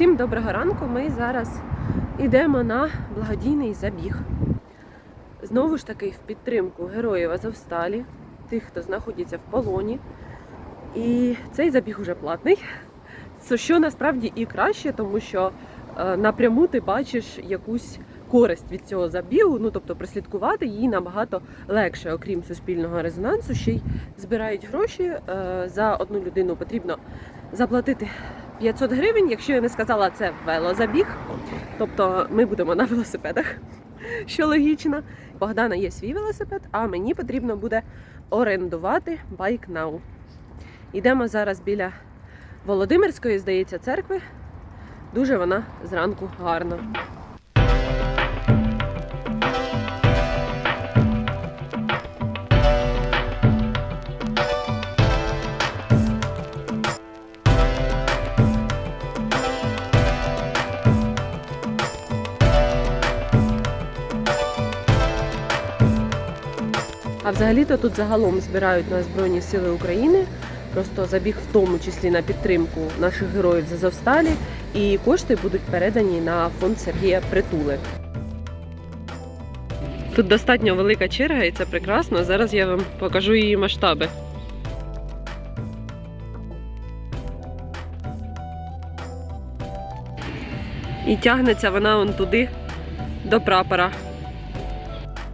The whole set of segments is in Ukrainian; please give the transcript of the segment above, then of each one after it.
Усім доброго ранку. Ми зараз йдемо на благодійний забіг. Знову ж таки, в підтримку героїв Азовсталі, тих, хто знаходиться в полоні. І цей забіг уже платний. Що насправді і краще, тому що е, напряму ти бачиш якусь користь від цього забігу. Ну тобто прослідкувати її набагато легше, окрім суспільного резонансу. Ще й збирають гроші. Е, За одну людину потрібно заплатити 500 гривень. Якщо я не сказала, це велозабіг. Тобто ми будемо на велосипедах, що логічно. Богдана є свій велосипед, а мені потрібно буде орендувати байк Now. Йдемо зараз біля Володимирської, здається, церкви. Дуже вона зранку гарна. А взагалі-то тут загалом збирають на Збройні Сили України. Просто забіг в тому числі на підтримку наших героїв з Азовсталі, і кошти будуть передані на фонд Сергія Притули. Тут достатньо велика черга, і це прекрасно. Зараз я вам покажу її масштаби. І тягнеться вона он туди до прапора.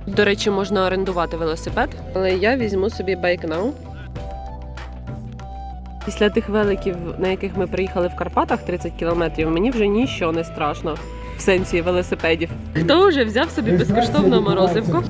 До речі, можна орендувати велосипед, але я візьму собі байкнау. Now. Після тих великів, на яких ми приїхали в Карпатах 30 кілометрів, мені вже нічого не страшно в сенсі велосипедів. Хто вже взяв собі безкоштовну морозивку?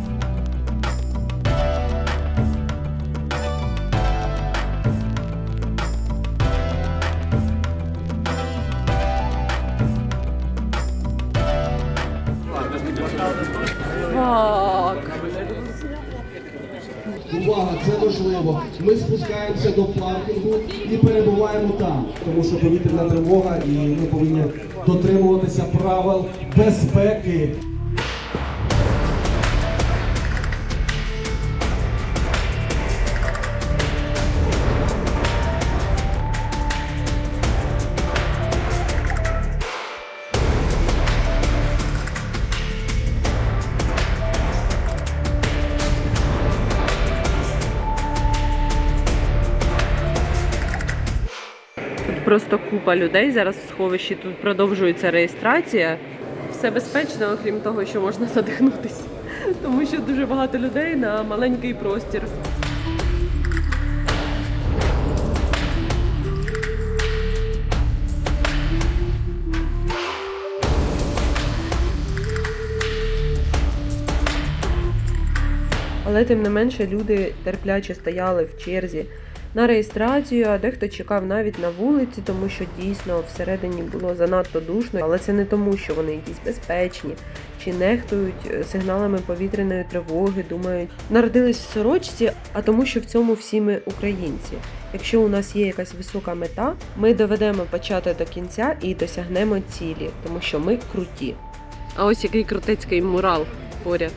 Важливо. Ми спускаємося до паркінгу і перебуваємо там, тому що повітряна тривога, і ми повинні дотримуватися правил безпеки. Просто купа людей. Зараз в сховищі тут продовжується реєстрація. Все безпечно, окрім того, що можна задихнутися. Тому що дуже багато людей на маленький простір. Але тим не менше люди терпляче стояли в черзі на реєстрацію, а дехто чекав навіть на вулиці, тому що дійсно всередині було занадто душно. Але це не тому, що вони якісь безпечні чи нехтують е, сигналами повітряної тривоги, думають, народились в сорочці, а тому, що в цьому всі ми українці. Якщо у нас є якась висока мета, ми доведемо почати до кінця і досягнемо цілі, тому що ми круті. А ось який крутецький мурал поряд.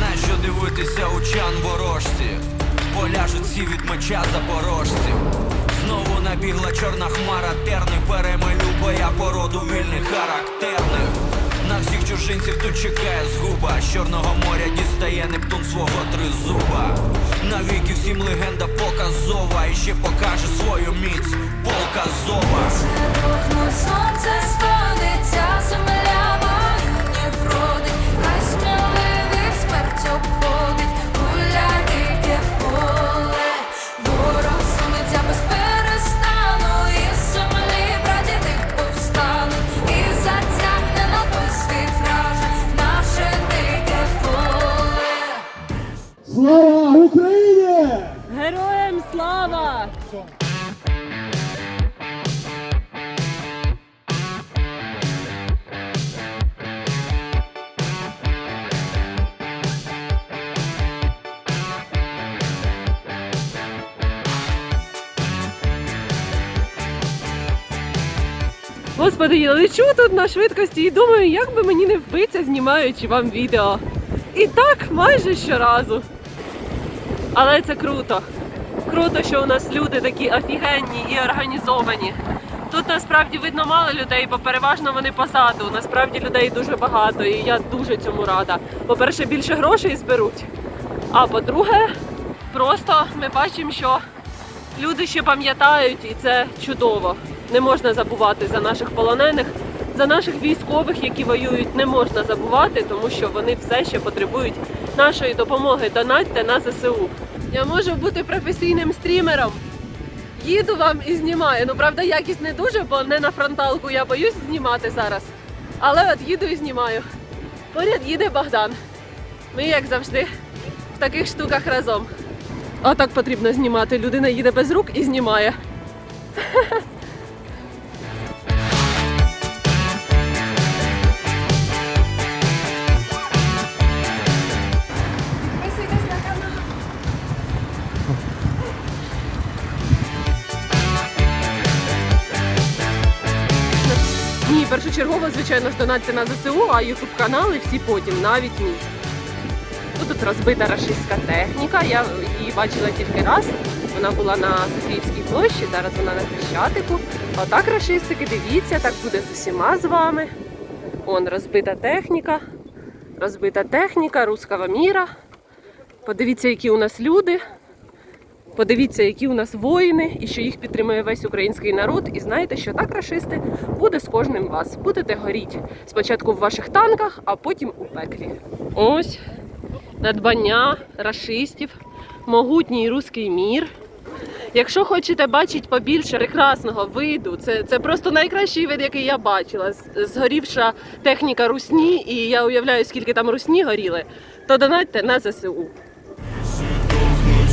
Нащо дивитися у чан ворожці? Поляжуть всі від меча запорожців. Знову набігла чорна хмара, терни перемелю, бо я породу вільних характерних. На всіх чужинців тут чекає згуба. З чорного моря дістає Нептун свого тризуба. Навіки всім легенда показова. І ще покаже свою міць показова. Дохну сонце сходиться, земля Господи, я лечу тут на швидкості і думаю, як би мені не вбитися, знімаючи вам відео. І так майже щоразу. Але це круто. Круто, що у нас люди такі офігенні і організовані. Тут насправді видно мало людей, бо переважно вони позаду. Насправді людей дуже багато, і я дуже цьому рада. По-перше, більше грошей зберуть. А по-друге, просто ми бачимо, що люди ще пам'ятають, і це чудово. Не можна забувати за наших полонених, за наших військових, які воюють, не можна забувати, тому що вони все ще потребують нашої допомоги. Донатьте на ЗСУ. Я можу бути професійним стрімером. Їду вам і знімаю. Ну, правда, якість не дуже, бо не на фронталку я боюсь знімати зараз. Але от їду і знімаю. Поряд їде Богдан. Ми, як завжди, в таких штуках разом. А так потрібно знімати. Людина їде без рук і знімає. Ні, звичайно ж, донатьте на ЗСУ, а ютуб канали всі потім, навіть мій. Тут, тут розбита рашистська техніка. Я її бачила тільки раз. Вона була на Софіївській площі, зараз вона на Хрещатику. Отак рашистики, дивіться, так буде з усіма з вами. Он розбита техніка, розбита техніка, рускава міра. Подивіться, які у нас люди. Подивіться, які у нас воїни, і що їх підтримує весь український народ. І знаєте, що так рашисти буде з кожним вас. Будете горіти спочатку в ваших танках, а потім у пеклі. Ось надбання рашистів, могутній руський мір. Якщо хочете бачити побільше прекрасного виду, це, це просто найкращий вид, який я бачила. Згорівша техніка русні, і я уявляю, скільки там русні горіли, то донатьте на ЗСУ.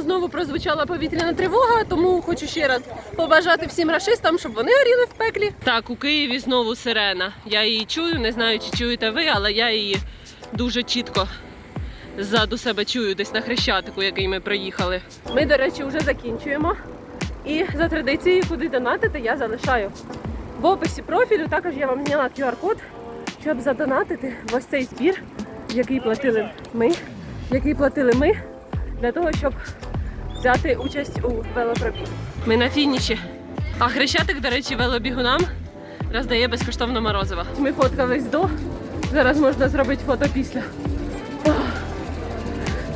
Знову прозвучала повітряна тривога, тому хочу ще раз побажати всім рашистам, щоб вони горіли в пеклі. Так, у Києві знову сирена. Я її чую, не знаю, чи чуєте ви, але я її дуже чітко ззаду себе чую, десь на хрещатику, який ми проїхали. Ми, до речі, вже закінчуємо. І за традицією, куди донатити, я залишаю в описі профілю. Також я вам зняла QR-код, щоб задонатити в ось цей збір, який платили ми, який платили ми для того, щоб взяти участь у велопробіг. Ми на фініші. А хрещатик, до речі, велобігунам роздає безкоштовно морозиво. Ми фоткались до. Зараз можна зробити фото після.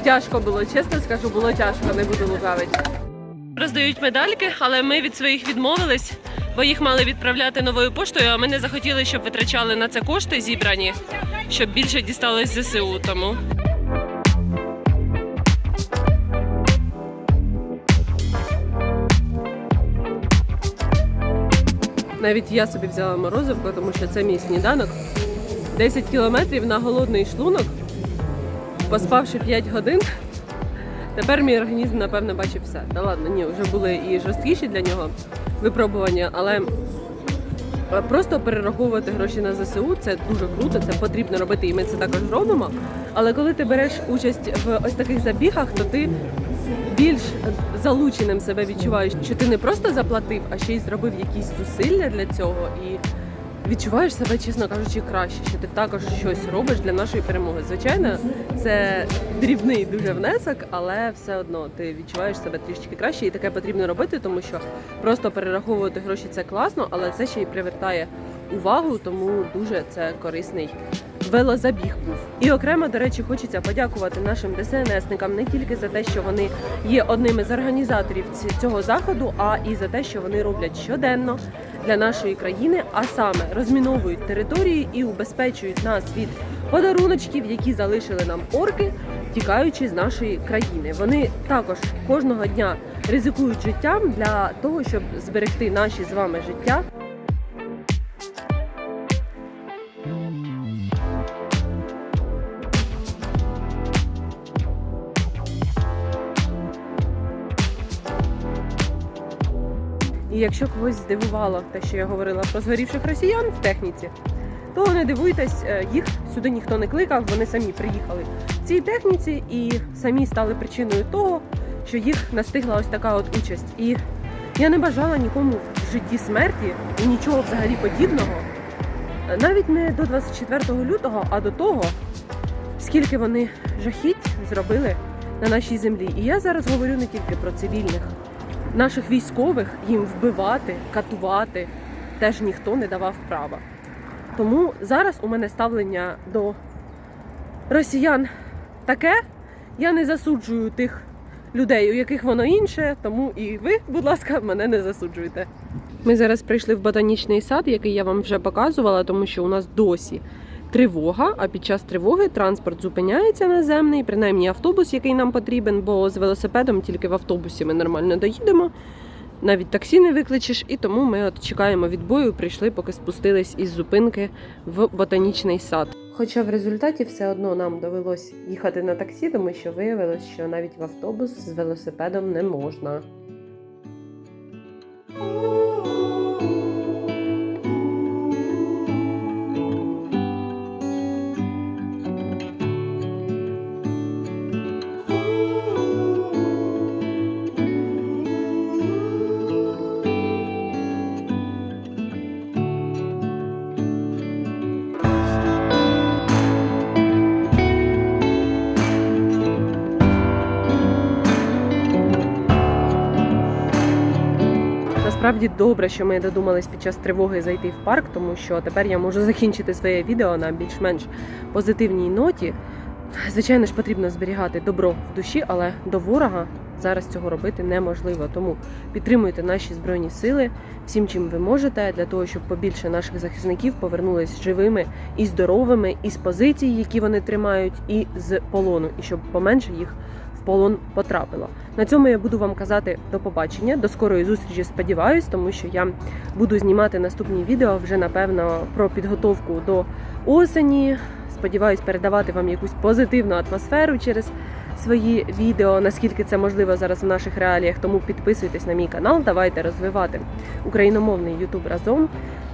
Тяжко було, чесно скажу, було тяжко, не буду лукавити. Роздають медальки, але ми від своїх відмовились, бо їх мали відправляти новою поштою, а ми не захотіли, щоб витрачали на це кошти зібрані, щоб більше дісталось ЗСУ. Тому Навіть я собі взяла морозивку, тому що це мій сніданок. 10 кілометрів на голодний шлунок, поспавши 5 годин. Тепер мій організм, напевно, бачив все. Та ладно, ні, вже були і жорсткіші для нього випробування, але просто перераховувати гроші на ЗСУ це дуже круто, це потрібно робити, і ми це також робимо. Але коли ти береш участь в ось таких забігах, то ти більш залученим себе відчуваєш, що ти не просто заплатив, а ще й зробив якісь зусилля для цього? І відчуваєш себе, чесно кажучи, краще, що ти також щось робиш для нашої перемоги. Звичайно, це дрібний дуже внесок, але все одно ти відчуваєш себе трішки краще, і таке потрібно робити, тому що просто перераховувати гроші це класно, але це ще й привертає увагу, тому дуже це корисний велозабіг був. І окремо, до речі, хочеться подякувати нашим ДСНСникам не тільки за те, що вони є одними з організаторів цього заходу, а і за те, що вони роблять щоденно для нашої країни, а саме розміновують території і убезпечують нас від подаруночків, які залишили нам орки, тікаючи з нашої країни. Вони також кожного дня ризикують життям для того, щоб зберегти наші з вами життя. І якщо когось здивувало те, що я говорила про згорівших росіян в техніці, то не дивуйтесь, е, їх сюди ніхто не кликав, вони самі приїхали в цій техніці і самі стали причиною того, що їх настигла ось така от участь. І я не бажала нікому в житті смерті і нічого взагалі подібного. Навіть не до 24 лютого, а до того, скільки вони жахіть зробили на нашій землі. І я зараз говорю не тільки про цивільних, наших військових їм вбивати, катувати теж ніхто не давав права. Тому зараз у мене ставлення до росіян таке. Я не засуджую тих людей, у яких воно інше, тому і ви, будь ласка, мене не засуджуйте. Ми зараз прийшли в ботанічний сад, який я вам вже показувала, тому що у нас досі тривога. А під час тривоги транспорт зупиняється наземний, принаймні автобус, який нам потрібен, бо з велосипедом тільки в автобусі ми нормально доїдемо. Навіть таксі не викличеш, і тому ми от чекаємо відбою. Прийшли, поки спустились із зупинки в ботанічний сад. Хоча в результаті все одно нам довелось їхати на таксі, тому що виявилось, що навіть в автобус з велосипедом не можна. Насправді добре, що ми додумались під час тривоги зайти в парк, тому що тепер я можу закінчити своє відео на більш-менш позитивній ноті. Звичайно ж, потрібно зберігати добро в душі, але до ворога зараз цього робити неможливо. Тому підтримуйте наші збройні сили всім, чим ви можете, для того, щоб побільше наших захисників повернулись живими і здоровими, і з позицій, які вони тримають, і з полону, і щоб поменше їх полон потрапило. На цьому я буду вам казати до побачення, до скорої зустрічі. Сподіваюсь, тому що я буду знімати наступні відео вже напевно про підготовку до осені. Сподіваюсь, передавати вам якусь позитивну атмосферу через свої відео, наскільки це можливо зараз в наших реаліях. Тому підписуйтесь на мій канал, давайте розвивати україномовний Ютуб разом.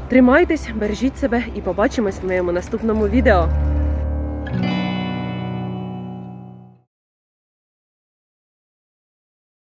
Тримайтесь, бережіть себе і побачимось в моєму наступному відео.